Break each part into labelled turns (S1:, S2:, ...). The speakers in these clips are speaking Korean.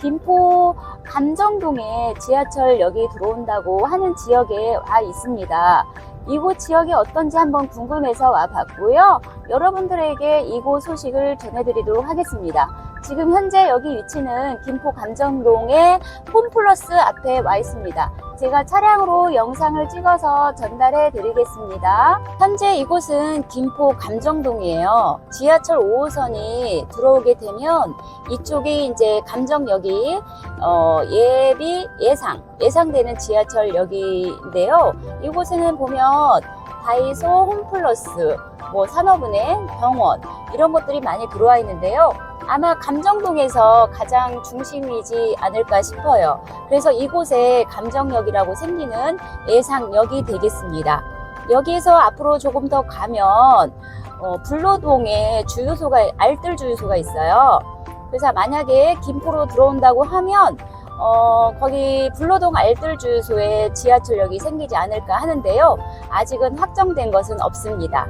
S1: 김포 감정동에 지하철역이 들어온다고 하는 지역에 와 있습니다. 이곳 지역이 어떤지 한번 궁금해서 와 봤고요. 여러분들에게 이곳 소식을 전해드리도록 하겠습니다. 지금 현재 여기 위치는 김포 감정동의 홈플러스 앞에 와 있습니다. 제가 차량으로 영상을 찍어서 전달해 드리겠습니다. 현재 이곳은 김포 감정동이에요. 지하철 5호선이 들어오게 되면 이쪽이 이제 감정역이 어, 예비 예상 예상되는 지하철역인데요. 이곳에는 보면 다이소 홈플러스 뭐 산업은행 병원 이런 것들이 많이 들어와 있는데요. 아마 감정동에서 가장 중심이지 않을까 싶어요. 그래서 이곳에 감정역이라고 생기는 예상역이 되겠습니다. 여기에서 앞으로 조금 더 가면 어, 불로동에 주유소가 알뜰 주유소가 있어요. 그래서 만약에 김포로 들어온다고 하면 어, 거기 불로동 알뜰 주유소에 지하철역이 생기지 않을까 하는데요. 아직은 확정된 것은 없습니다.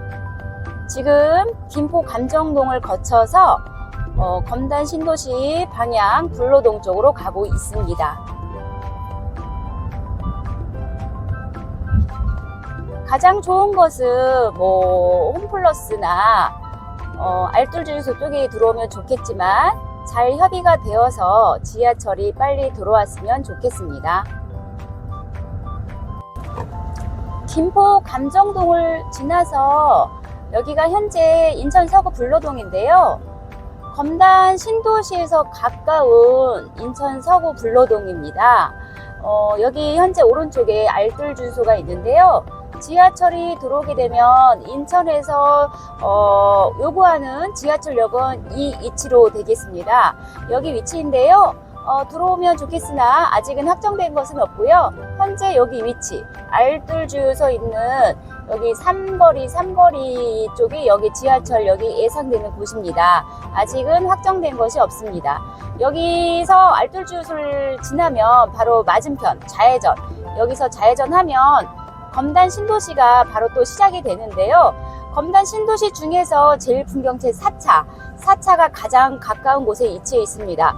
S1: 지금 김포 감정동을 거쳐서 어, 검단 신도시 방향 불로동 쪽으로 가고 있습니다. 가장 좋은 것은 뭐 홈플러스나 어, 알뜰주유소 쪽에 들어오면 좋겠지만 잘 협의가 되어서 지하철이 빨리 들어왔으면 좋겠습니다. 김포 감정동을 지나서 여기가 현재 인천 서구 불로동인데요. 검단 신도시에서 가까운 인천 서구 불로동입니다. 어, 여기 현재 오른쪽에 알뜰 주소가 있는데요. 지하철이 들어오게 되면 인천에서 어, 요구하는 지하철역은 이 위치로 되겠습니다. 여기 위치인데요. 어, 들어오면 좋겠으나 아직은 확정된 것은 없고요. 현재 여기 위치 알뜰 주유소 있는 여기 삼거리 삼거리 쪽이 여기 지하철역이 예상되는 곳입니다. 아직은 확정된 것이 없습니다. 여기서 알뜰 주유소를 지나면 바로 맞은편 좌회전 여기서 좌회전하면 검단 신도시가 바로 또 시작이 되는데요. 검단 신도시 중에서 제일 풍경채 4차, 4차가 가장 가까운 곳에 위치해 있습니다.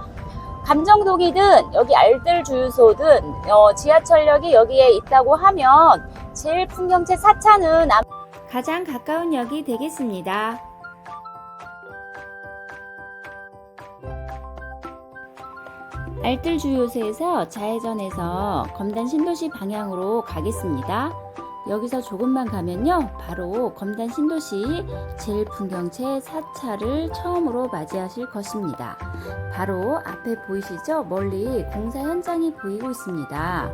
S1: 감정동이든 여기 알뜰 주유소든 어, 지하철역이 여기에 있다고 하면 제일 풍경채 4차는 가장 가까운 역이 되겠습니다. 알뜰 주유소에서 좌회전해서 검단 신도시 방향으로 가겠습니다. 여기서 조금만 가면요. 바로 검단 신도시 제일 풍경채 4차를 처음으로 맞이하실 것입니다. 바로 앞에 보이시죠? 멀리 공사 현장이 보이고 있습니다.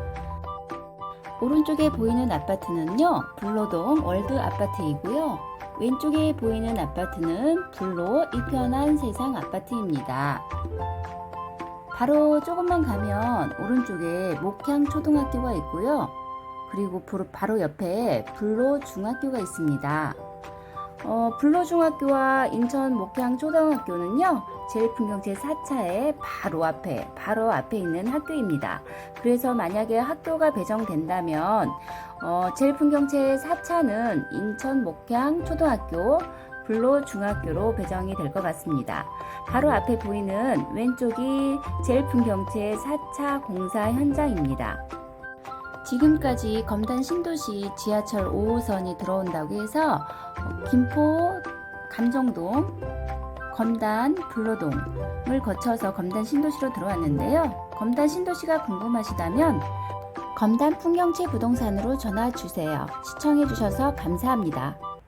S1: 오른쪽에 보이는 아파트는요. 불로동 월드 아파트이고요. 왼쪽에 보이는 아파트는 불로 이편한 세상 아파트입니다. 바로 조금만 가면 오른쪽에 목향 초등학교가 있고요. 그리고 바로 옆에 불로 중학교가 있습니다. 어, 불로 중학교와 인천 목향 초등학교는요. 제일 풍경 제 4차의 바로 앞에 바로 앞에 있는 학교입니다. 그래서 만약에 학교가 배정된다면 어, 제일 풍경 제 4차는 인천 목향 초등학교 불로 중학교로 배정이 될 것 같습니다. 바로 앞에 보이는 왼쪽이 제일 풍경채 4차 공사 현장입니다. 지금까지 검단 신도시 지하철 5호선이 들어온다고 해서 김포 감정동, 검단 불로동을 거쳐서 검단 신도시로 들어왔는데요. 검단 신도시가 궁금하시다면 검단 풍경채 부동산으로 전화 주세요. 시청해 주셔서 감사합니다.